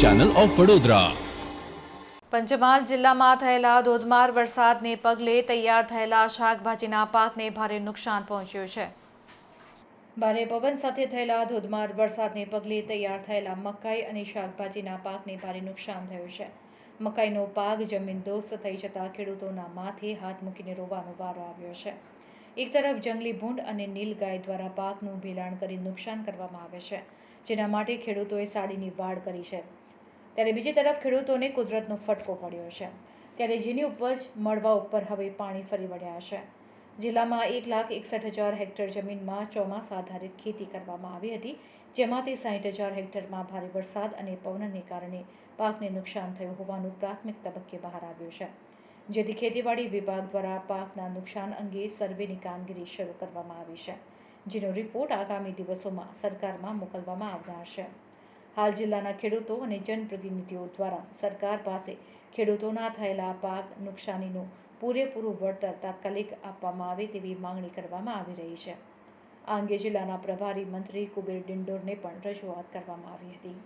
Channel of Vadodara Panchmahal જિલ્લામાં થયેલા ધોધમાર વરસાદને પગલે તૈયાર થયેલા શાકભાજીના પાકને ભારે નુકસાન પહોંચ્યું છે. ભારે પવન સાથે થયેલા ધોધમાર વરસાદને પગલે તૈયાર થયેલા મકાઈ અને શાકભાજીના પાકને ભારે નુકસાન થયું છે. મકાઈનો પાક જમીન દોસ્ત થઈ જતાં ખેડૂતોના માથે હાથ મૂકીને રોવાનો વારો આવ્યો છે. એક તરફ જંગલી ભૂંડ અને નીલગાય દ્વારા પાકનું ભેલાણ કરી નુકસાન કરવામાં આવે છે, જેના માટે ખેડૂતોએ સાડીની વાડ કરી છે. ત્યારે બીજી તરફ ખેડૂતોને કુદરતનો ફટકો પડ્યો છે. ત્યારે જેની ઉપજ મળવા ઉપર હવે પાણી ફરી વળ્યા છે. જિલ્લામાં એક લાખ એકસઠ હજાર હેક્ટર જમીનમાં ચોમાસા આધારિત ખેતી કરવામાં આવી હતી, જેમાંથી સાહીઠ હજાર હેક્ટરમાં ભારે વરસાદ અને પવનને કારણે પાકને નુકસાન થયું હોવાનું પ્રાથમિક તબક્કે બહાર આવ્યું છે. જેથી ખેતીવાડી વિભાગ દ્વારા પાકના નુકસાન અંગે સર્વેની કામગીરી શરૂ કરવામાં આવી છે, જેનો રિપોર્ટ આગામી દિવસોમાં સરકારમાં મોકલવામાં આવનાર છે. હાલ જિલ્લાના ખેડૂતો અને જનપ્રતિનિધિઓ દ્વારા સરકાર પાસે ખેડૂતોના થયેલા પાક નુકસાનીનું પૂરેપૂરું વળતર તાત્કાલિક આપવામાં આવે તેવી માંગણી કરવામાં આવી રહી છે. આ અંગે જિલ્લાના પ્રભારી મંત્રી કુબેર ડિંડોરને પણ રજૂઆત કરવામાં આવી હતી.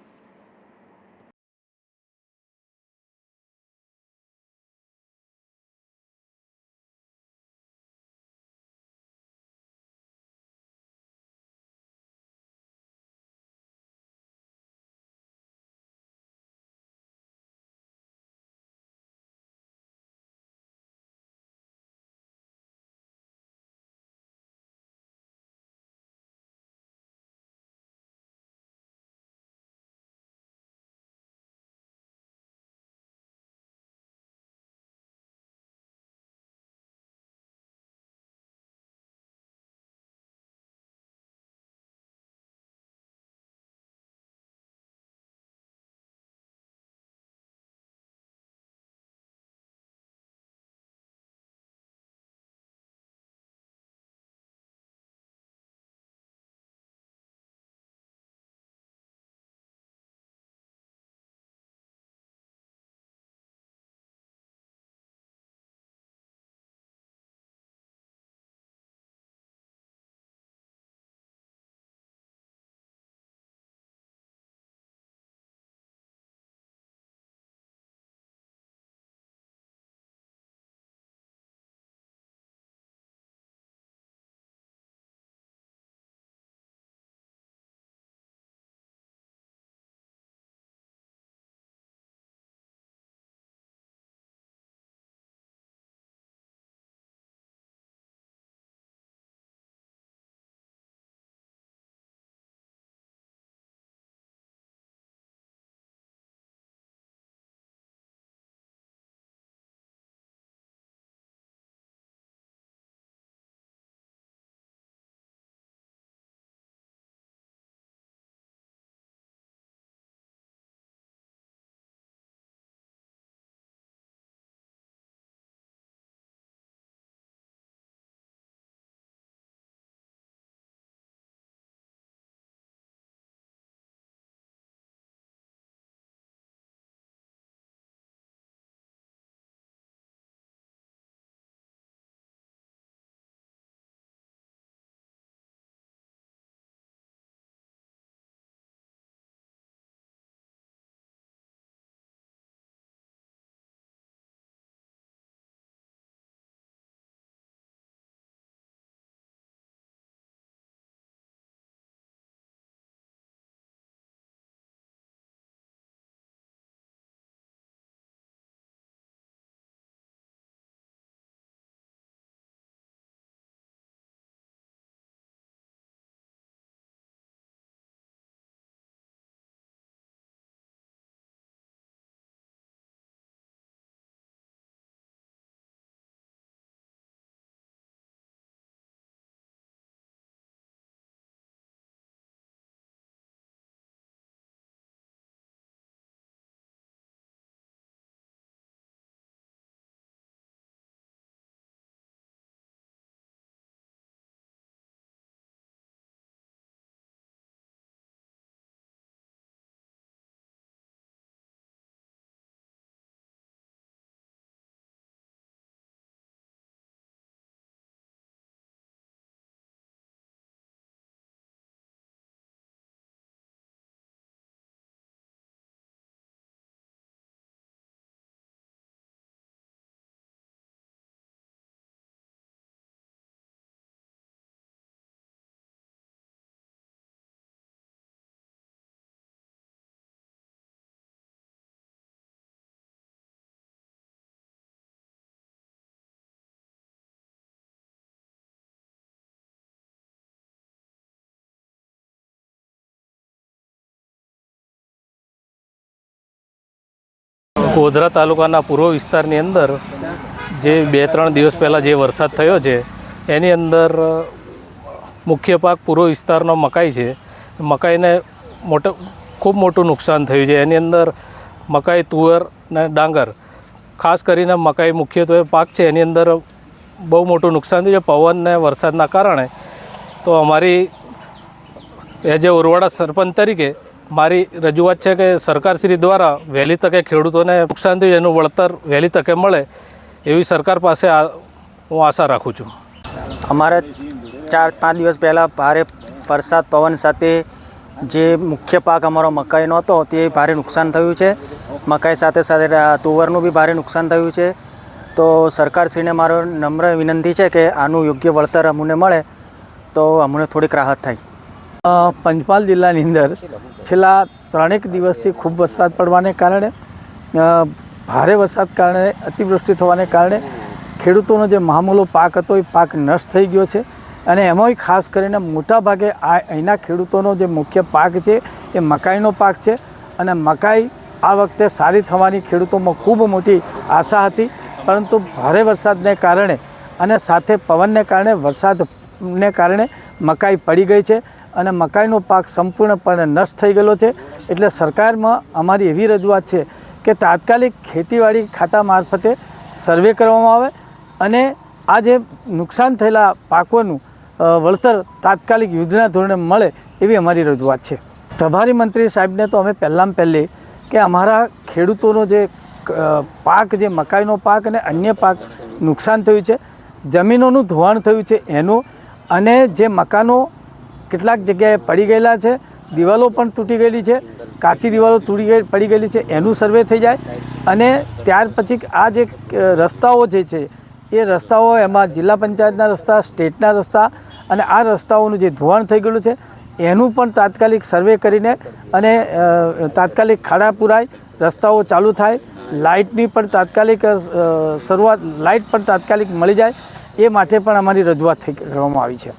ગોધરા તાલુકાના પૂર્વ વિસ્તારની અંદર જે બે ત્રણ દિવસ પહેલાં જે વરસાદ થયો છે, એની અંદર મુખ્ય પાક પૂર્વ વિસ્તારનો મકાઈ છે. મકાઈને મોટો, ખૂબ મોટું નુકસાન થયું છે. એની અંદર મકાઈ, તુવર ને ડાંગર, ખાસ કરીને મકાઈ મુખ્યત્વે પાક છે, એની અંદર બહુ મોટું નુકસાન થયું છે, પવન ને વરસાદના કારણે. તો અમારી, એ એ ઉરવાડા સરપંચ તરીકે મારી રજૂઆત છે કે સરકારશ્રી દ્વારા વહેલી તકે ખેડૂતોને નુકસાન થયું, એનું વળતર વહેલી તકે મળે એવી સરકાર પાસે આ હું આશા રાખું છું. અમારે ચાર પાંચ દિવસ પહેલાં ભારે વરસાદ પવન સાથે જે મુખ્ય પાક અમારો મકાઈનો હતો, તે ભારે નુકસાન થયું છે. મકાઈ સાથે સાથે તુવરનું બી ભારે નુકસાન થયું છે. તો સરકારશ્રીને મારો નમ્ર વિનંતી છે કે આનું યોગ્ય વળતર અમને મળે, તો અમને થોડીક રાહત થાય. પંચમહાલ જિલ્લાની અંદર છેલ્લા ત્રણેક દિવસથી ખૂબ વરસાદ પડવાને કારણે ભારે વરસાદ કારણે, અતિવૃષ્ટિ થવાને કારણે ખેડૂતોનો જે મામૂલો પાક હતો એ પાક નષ્ટ થઈ ગયો છે. અને એમાંય ખાસ કરીને મોટાભાગે આ અહીંના ખેડૂતોનો જે મુખ્ય પાક છે એ મકાઈનો પાક છે. અને મકાઈ આ વખતે સારી થવાની ખેડૂતોમાં ખૂબ મોટી આશા હતી, પરંતુ ભારે વરસાદને કારણે અને સાથે પવનને કારણે, વરસાદને કારણે મકાઈ પડી ગઈ છે. અને મકાઈનો પાક સંપૂર્ણપણે નષ્ટ થઈ ગયેલો છે. એટલે સરકારમાં અમારી એવી રજૂઆત છે કે તાત્કાલિક ખેતીવાડી ખાતા મારફતે સર્વે કરવામાં આવે અને આ જે નુકસાન થયેલા પાકોનું વળતર તાત્કાલિક યુદ્ધના ધોરણે મળે એવી અમારી રજૂઆત છે. પ્રભારી મંત્રી સાહેબને તો અમે પહેલાં પહેલી કે અમારા ખેડૂતોનો જે પાક જે મકાઈનો પાક અને અન્ય પાક નુકસાન થયું છે, જમીનોનું ધોવાણ થયું છે એનું અને જે મકાનો કેટલાક જગ્યાએ પડી ગયેલા છે, દિવાલો પણ તૂટી ગયેલી છે, કાચી દિવાલો તૂટી ગઈ પડી ગયેલી છે, એનું સર્વે થઈ જાય. અને ત્યાર પછી આ જે રસ્તાઓ જે છે, એ રસ્તાઓ એમાં જિલ્લા પંચાયતના રસ્તા, સ્ટેટના રસ્તા અને આ રસ્તાઓનું જે ધોવાણ થઈ ગયેલું છે, એનું પણ તાત્કાલિક સર્વે કરીને અને તાત્કાલિક ખાડા પુરાય, રસ્તાઓ ચાલુ થાય, લાઇટની પણ તાત્કાલિક શરૂઆત, લાઇટ પણ તાત્કાલિક મળી જાય, એ માટે પણ અમારી રજૂઆત થઈ, કરવામાં આવી છે.